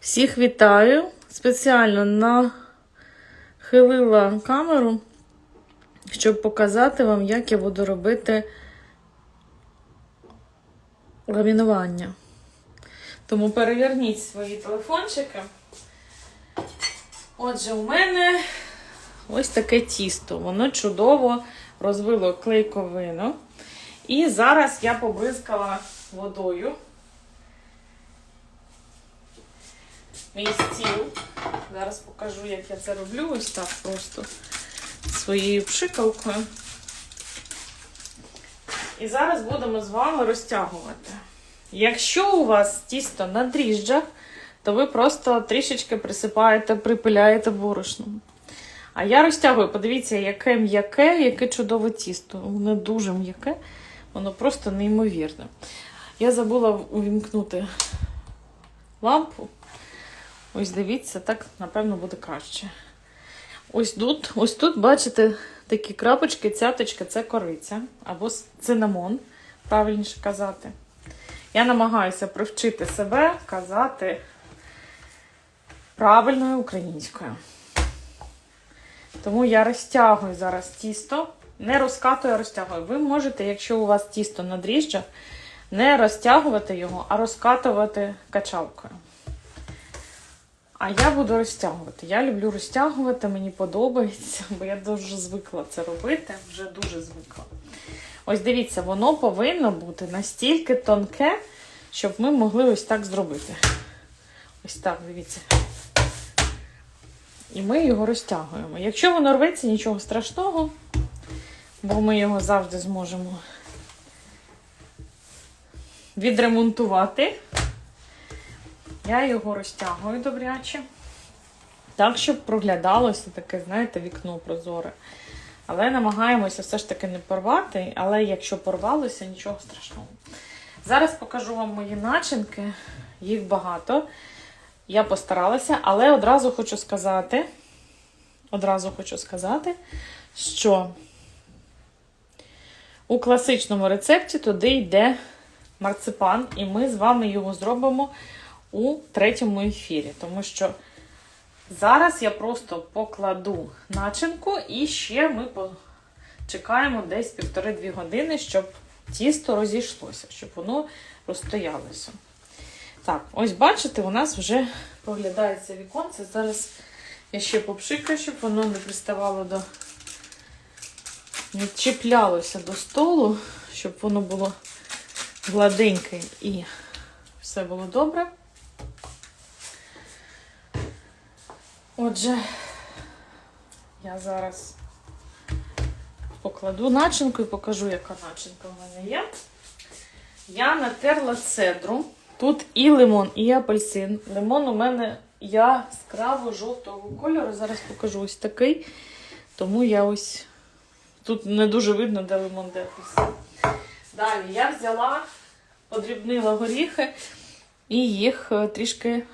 Всіх вітаю. Спеціально нахилила камеру, щоб показати вам, як я буду робити ламінування. Тому переверніть свої телефончики. Отже, у мене ось таке тісто. Воно чудово розвило клейковину. І зараз я побризкала водою. Мій стіл. Зараз покажу, як я це роблю. Ось так просто своєю пшикалкою. І зараз будемо з вами розтягувати. Якщо у вас тісто на дріжджах, то ви просто трішечки присипаєте, припиляєте борошном. А я розтягую, подивіться, яке м'яке, яке чудове тісто. Воно дуже м'яке, воно просто неймовірне. Я забула увімкнути лампу. Ось дивіться, так, напевно, буде краще. Ось тут, ось тут, бачите, такі крапочки, цяточки це кориця або цинамон, правильніше казати. Я намагаюся привчити себе казати правильною українською. Тому я розтягую зараз тісто, не розкатую, а розтягую. Ви можете, якщо у вас тісто на дріжджах, не розтягувати його, а розкатувати качалкою. А я буду розтягувати. Я люблю розтягувати, мені подобається, бо я дуже звикла це робити, вже дуже звикла. Ось дивіться, воно повинно бути настільки тонке, щоб ми могли ось так зробити. Ось так, дивіться. І ми його розтягуємо. Якщо воно рветься, нічого страшного, бо ми його завжди зможемо відремонтувати. Я його розтягую добряче. Так, щоб проглядалося таке, знаєте, вікно прозоре. Але намагаємося все ж таки не порвати, але якщо порвалося, нічого страшного. Зараз покажу вам мої начинки, їх багато. Я постаралася, але одразу хочу сказати, одразу хочу сказати, що у класичному рецепті туди йде марципан, і ми з вами його зробимо у третьому ефірі. Тому що зараз я просто покладу начинку і ще ми чекаємо десь півтори-дві години, щоб тісто розійшлося, щоб воно розстоялося. Так, ось бачите, у нас вже проглядається віконце. Зараз я ще попшикаю, щоб воно не приставало до. не чіплялося до столу, щоб воно було гладеньке і все було добре. Отже, я зараз покладу начинку і покажу, яка начинка в мене є. Я натерла цедру. Тут і лимон, і апельсин. Лимон у мене яскраво жовтого кольору. Зараз покажу ось такий. Тому я ось тут не дуже видно, де лимон, де апельсин. Далі я взяла, подрібнила горіхи і їх е, трішки е,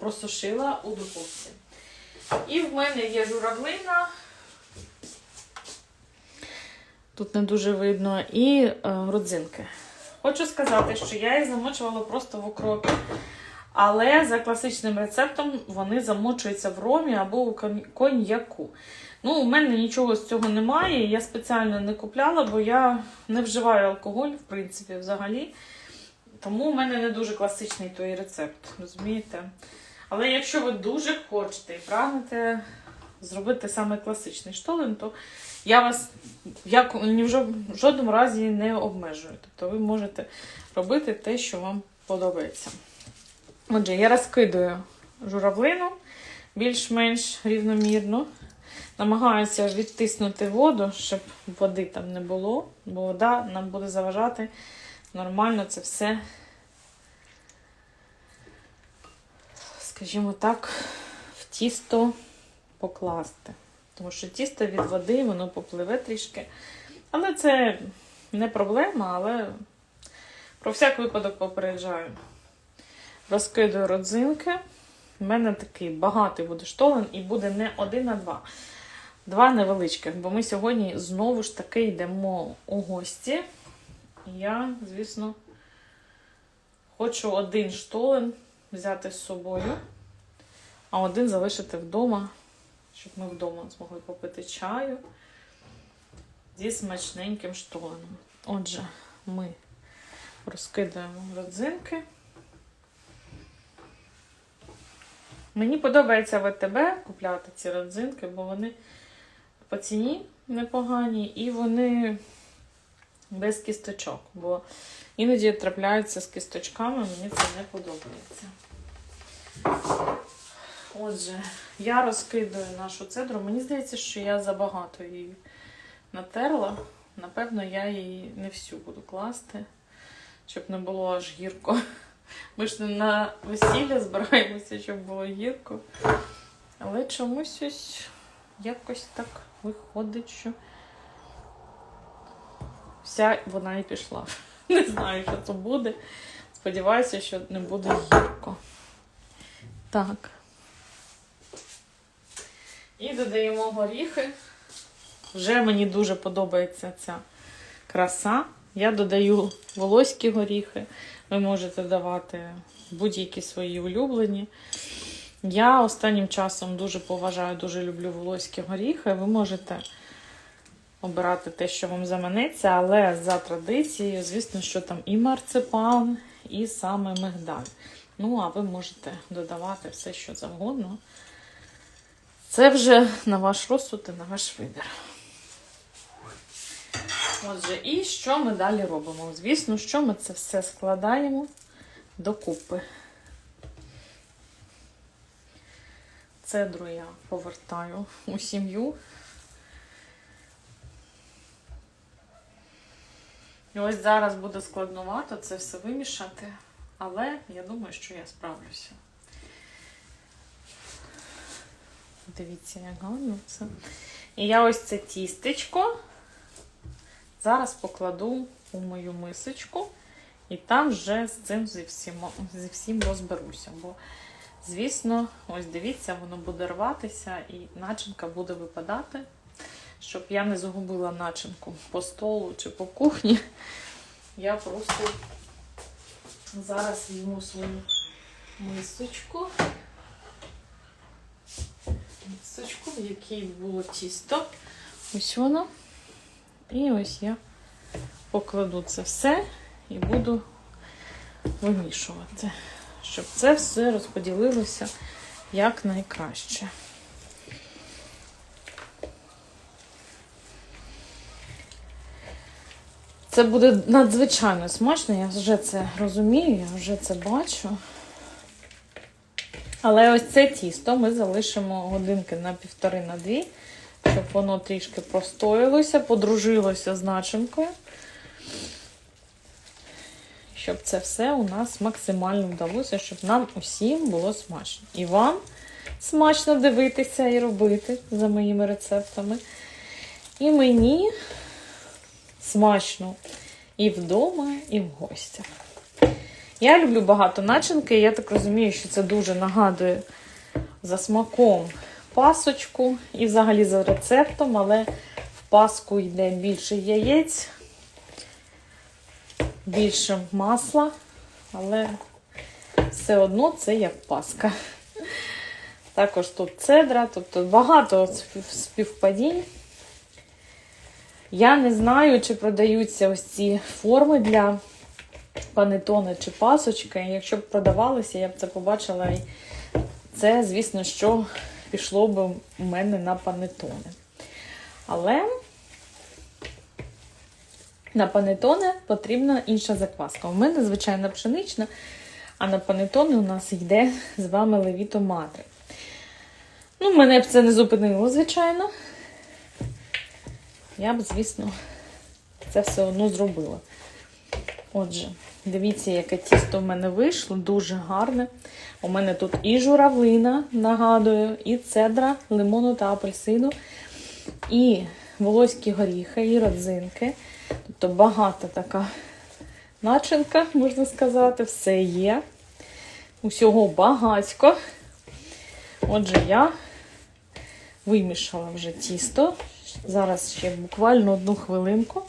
просушила у духовці. І в мене є журавлина. Тут не дуже видно, і е, родзинки. Хочу сказати, що я їх замочувала просто в окропі. Але за класичним рецептом вони замочуються в ромі або у коньяку. Ну, у мене нічого з цього немає. Я спеціально не купляла, бо я не вживаю алкоголь, в принципі, взагалі. Тому у мене не дуже класичний той рецепт, розумієте? Але якщо ви дуже хочете і прагнете зробити саме класичний штолен, то я вас як, ні в жодному разі не обмежую. Тобто ви можете робити те, що вам подобається. Отже, я розкидую журавлину більш-менш рівномірно. Намагаюся відтиснути воду, щоб води там не було, бо вода нам буде заважати нормально це все, скажімо так, в тісто покласти. Тому що тісто від води, воно попливе трішки. Але це не проблема, але про всяк випадок попереджаю. Розкидаю родзинки. У мене такий багатий буде штолен і буде не один, а два. Два невеличких, бо ми сьогодні знову ж таки йдемо у гості. Я, звісно, Хочу один штолен взяти з собою, а один залишити вдома, щоб ми вдома змогли попити чаю зі смачненьким штоленом. Отже, ми розкидаємо родзинки. Мені подобається в АТБ купляти ці родзинки, бо вони по ціні непогані і вони без кісточок. Бо іноді трапляються з кісточками, мені це не подобається. Отже, я розкидаю нашу цедру. Мені здається, що я забагато її натерла. Напевно, я її не всю буду класти, щоб не було аж гірко. Ми ж не на весілля збираємося, щоб було гірко. Але чомусь ось якось так виходить, що вся вона і пішла. Не знаю, що це буде. Сподіваюся, що не буде гірко. Так. І додаємо горіхи. Вже мені дуже подобається ця краса. Я додаю волоські горіхи. Ви можете давати будь-які свої улюблені. Я останнім часом дуже поважаю, дуже люблю волоські горіхи. Ви можете обирати те, що вам заманеться, але за традицією, звісно, що там і марципан, і саме мигдаль. Ну, а ви можете додавати все, що завгодно. Це вже на ваш розсуд і на ваш вибір. Отже, і що ми далі робимо? Звісно, що ми це все складаємо докупи. Цедру я повертаю у сім'ю. І ось зараз буде складновато це все вимішати, але я думаю, що я справлюся. Дивіться, як гарно це. І я ось це тістечко зараз покладу у мою мисочку, і там вже з цим зі всім, зі всім розберуся. Бо, звісно, ось дивіться, воно буде рватися і начинка буде випадати. Щоб я не загубила начинку по столу чи по кухні, я просто зараз візьму свою мисочку. Мисочку, в якій було тісто. Ось воно. І ось я покладу це все і буду вимішувати, щоб це все розподілилося якнайкраще. Це буде надзвичайно смачно, я вже це розумію, я вже це бачу. Але ось це тісто ми залишимо годинки на півтори на дві, щоб воно трішки простоїлося, подружилося з начинкою. Щоб це все у нас максимально вдалося, щоб нам усім було смачно. І вам смачно дивитися і робити за моїми рецептами. І мені смачно і вдома, і в гостях. Я люблю багато начинки, я так розумію, що це дуже нагадує за смаком пасочку і взагалі за рецептом, але в паску йде більше яєць, більше масла, але все одно це як паска. Також тут цедра, тобто багато співпадінь. Я не знаю, чи продаються ось ці форми для панетони чи пасочки. Якщо б продавалися, я б це побачила. І це, звісно, що пішло б у мене на панетони. Але на панетони потрібна інша закваска. У мене, звичайно, пшенична, а на панетони у нас йде з вами левіто матри. Ну, мене б це не зупинило, звичайно. Я б, звісно, це все одно зробила. Отже, дивіться, яке тісто в мене вийшло, дуже гарне. У мене тут і журавлина, нагадую, і цедра, лимону та апельсину, і волоські горіхи і родзинки. Тобто багата така начинка, можна сказати, все є. Усього багатько. Отже, я вимішала вже тісто. Зараз ще буквально одну хвилинку.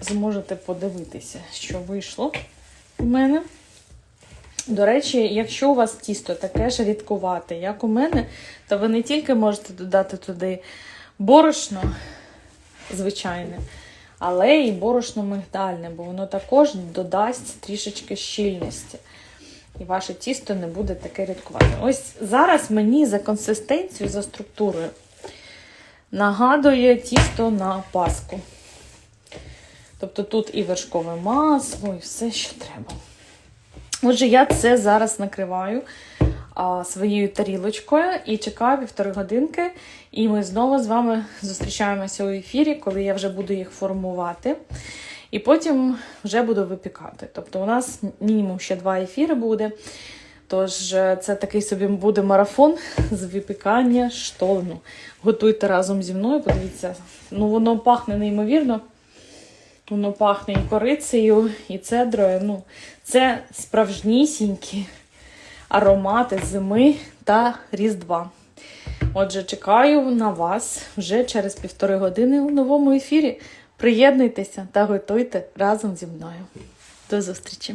Зможете подивитися, що вийшло у мене. До речі, якщо у вас тісто таке ж рідкувате, як у мене, то ви не тільки можете додати туди борошно звичайне, але і борошно мигдальне, бо воно також додасть трішечки щільності. І ваше тісто не буде таке рідкувате. Ось зараз мені за консистенцією, за структурою нагадує тісто на паску. Тобто тут і вершкове масло, і все, що треба. Отже, я це зараз накриваю а, своєю тарілочкою і чекаю півтори годинки. І ми знову з вами зустрічаємося у ефірі, коли я вже буду їх формувати. І потім вже буду випікати. Тобто, у нас мінімум ще два ефіри буде. Тож, е, це такий собі буде марафон з випікання штолну. Готуйте разом зі мною, подивіться, ну воно пахне неймовірно. Воно пахне і корицею, і цедрою. Ну, це справжнісінькі аромати зими та Різдва. Отже, чекаю на вас вже через півтори години у новому ефірі. Приєднуйтеся та готуйте разом зі мною. До зустрічі!